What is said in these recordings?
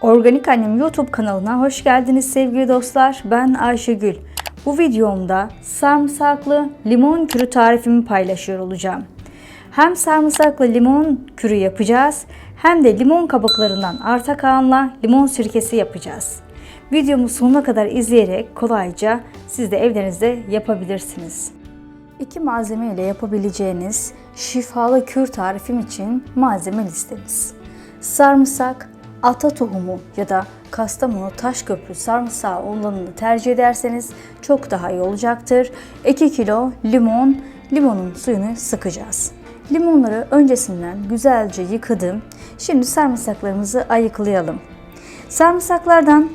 Organik Annem YouTube kanalına hoş geldiniz sevgili dostlar. Ben Ayşegül. Bu videomda sarımsaklı limon kürü tarifimi paylaşıyor olacağım. Hem sarımsaklı limon kürü yapacağız hem de limon kabuklarından arta kalanla limon sirkesi yapacağız. Videomu sonuna kadar izleyerek kolayca siz de evlerinizde yapabilirsiniz. İki malzeme ile yapabileceğiniz şifalı kür tarifim için malzeme listemiz. Sarımsak, ata tohumu ya da Kastamonu Taşköprü sarımsağı olanını tercih ederseniz çok daha iyi olacaktır. 2 kilo limon, limonun suyunu sıkacağız. Limonları öncesinden güzelce yıkadım. Şimdi sarımsaklarımızı ayıklayalım. Sarımsaklardan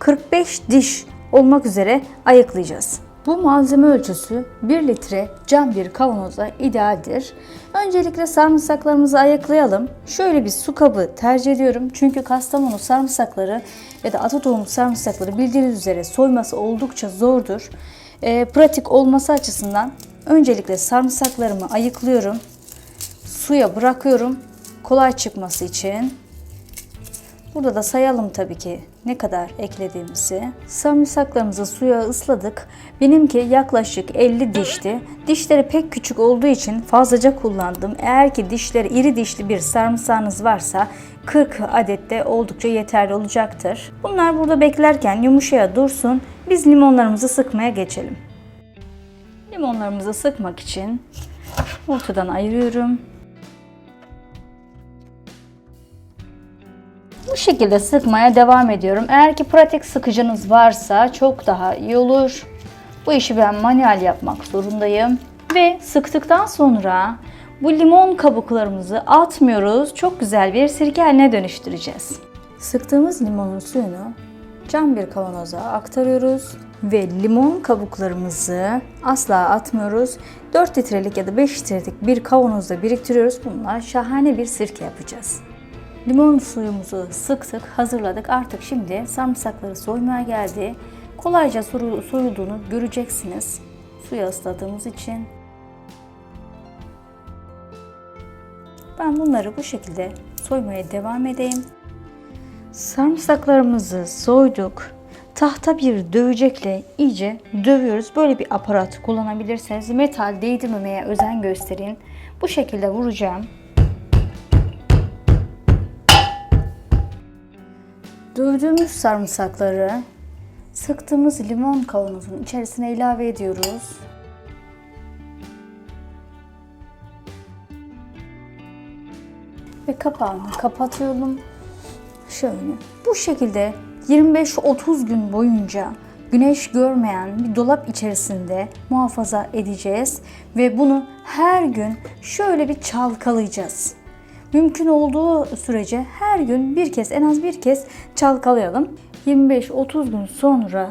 40-45 diş olmak üzere ayıklayacağız. Bu malzeme ölçüsü 1 litre cam bir kavanoza idealdir. Öncelikle sarımsaklarımızı ayıklayalım. Şöyle bir su kabı tercih ediyorum. Çünkü Kastamonu sarımsakları ya da ata tohumu sarımsakları bildiğiniz üzere soyması oldukça zordur. Ee, pratik olması açısından öncelikle sarımsaklarımı ayıklıyorum. Suya bırakıyorum kolay çıkması için. Burada da sayalım tabii ki ne kadar eklediğimizi. Sarımsaklarımızı suya ısladık. Benimki yaklaşık 50 dişti. Dişleri pek küçük olduğu için fazlaca kullandım. Eğer ki dişleri iri dişli bir sarımsağınız varsa 40 adette oldukça yeterli olacaktır. Bunlar burada beklerken yumuşaya dursun. Biz limonlarımızı sıkmaya geçelim. Limonlarımızı sıkmak için ortadan ayırıyorum. Bu şekilde sıkmaya devam ediyorum. Eğer ki pratik sıkıcınız varsa çok daha iyi olur. Bu işi ben manuel yapmak zorundayım. Ve sıktıktan sonra bu limon kabuklarımızı atmıyoruz. Çok güzel bir sirke haline dönüştüreceğiz. Sıktığımız limonun suyunu cam bir kavanoza aktarıyoruz ve limon kabuklarımızı asla atmıyoruz. 4 litrelik ya da 5 litrelik bir kavanozda biriktiriyoruz. Bunlar şahane bir sirke yapacağız. Limon suyumuzu sıktık, hazırladık. Artık şimdi sarımsakları soymaya geldi. Kolayca soyulduğunu göreceksiniz. Suya ısladığımız için. Ben bunları bu şekilde soymaya devam edeyim. Sarımsaklarımızı soyduk. Tahta bir dövecekle iyice dövüyoruz. Böyle bir aparat kullanabilirseniz metal değdirmemeye özen gösterin. Bu şekilde vuracağım. Dövdüğümüz sarımsakları sıktığımız limon kavanozun içerisine ilave ediyoruz. Ve kapağını kapatıyorum. Şöyle. Bu şekilde 25-30 gün boyunca güneş görmeyen bir dolap içerisinde muhafaza edeceğiz ve bunu her gün şöyle bir çalkalayacağız. Mümkün olduğu sürece her gün bir kez en az bir kez çalkalayalım. 25-30 gün sonra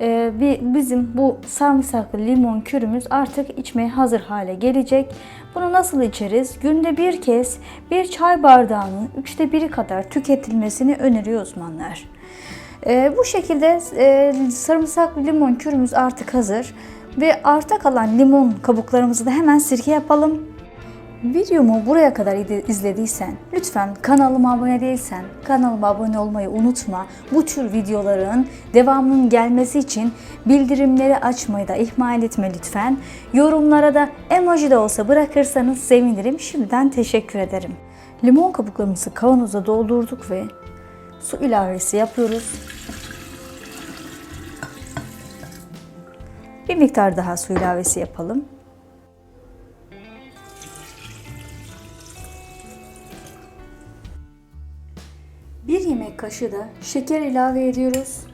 e, bizim bu sarımsaklı limon kürümüz artık içmeye hazır hale gelecek. Bunu nasıl içeriz? Günde bir kez bir çay bardağının üçte biri kadar tüketilmesini öneriyor uzmanlar. E, bu şekilde e, sarımsaklı limon kürümüz artık hazır ve arta kalan limon kabuklarımızı da hemen sirke yapalım. Videomu buraya kadar izlediysen, lütfen kanalıma abone değilsen, kanalıma abone olmayı unutma. Bu tür videoların devamının gelmesi için bildirimleri açmayı da ihmal etme lütfen. Yorumlara da emoji de olsa bırakırsanız sevinirim. Şimdiden teşekkür ederim. Limon kabuklarımızı kavanoza doldurduk ve su ilavesi yapıyoruz. Bir miktar daha su ilavesi yapalım. Bir yemek kaşığı da şeker ilave ediyoruz.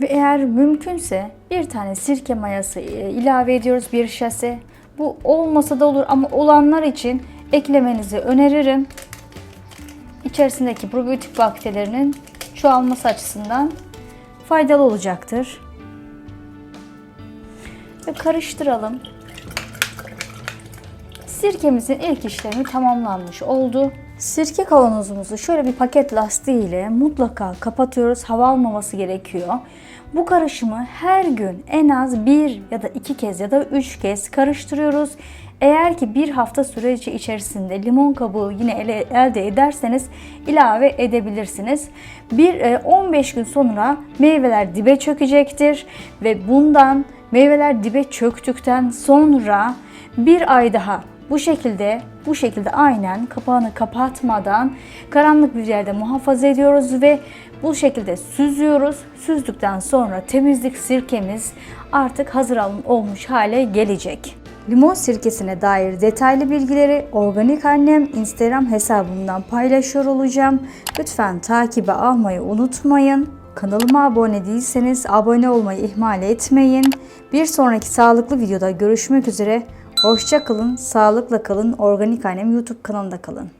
Ve eğer mümkünse bir tane sirke mayası e, ilave ediyoruz bir şase. Bu olmasa da olur ama olanlar için eklemenizi öneririm. İçerisindeki probiyotik bakterilerinin çoğalması açısından faydalı olacaktır. Ve karıştıralım. Sirkemizin ilk işlemi tamamlanmış oldu. Sirke kavanozumuzu şöyle bir paket lastiği ile mutlaka kapatıyoruz. Hava almaması gerekiyor. Bu karışımı her gün en az bir ya da iki kez ya da üç kez karıştırıyoruz. Eğer ki bir hafta süreci içerisinde limon kabuğu yine ele, elde ederseniz ilave edebilirsiniz. Bir e, 15 gün sonra meyveler dibe çökecektir ve bundan meyveler dibe çöktükten sonra bir ay daha bu şekilde bu şekilde aynen kapağını kapatmadan karanlık bir yerde muhafaza ediyoruz ve bu şekilde süzüyoruz. Süzdükten sonra temizlik sirkemiz artık hazır olmuş hale gelecek. Limon sirkesine dair detaylı bilgileri Organik Annem Instagram hesabımdan paylaşıyor olacağım. Lütfen takibe almayı unutmayın. Kanalıma abone değilseniz abone olmayı ihmal etmeyin. Bir sonraki sağlıklı videoda görüşmek üzere. Hoşça kalın, sağlıkla kalın. Organik Annem YouTube kanalında kalın.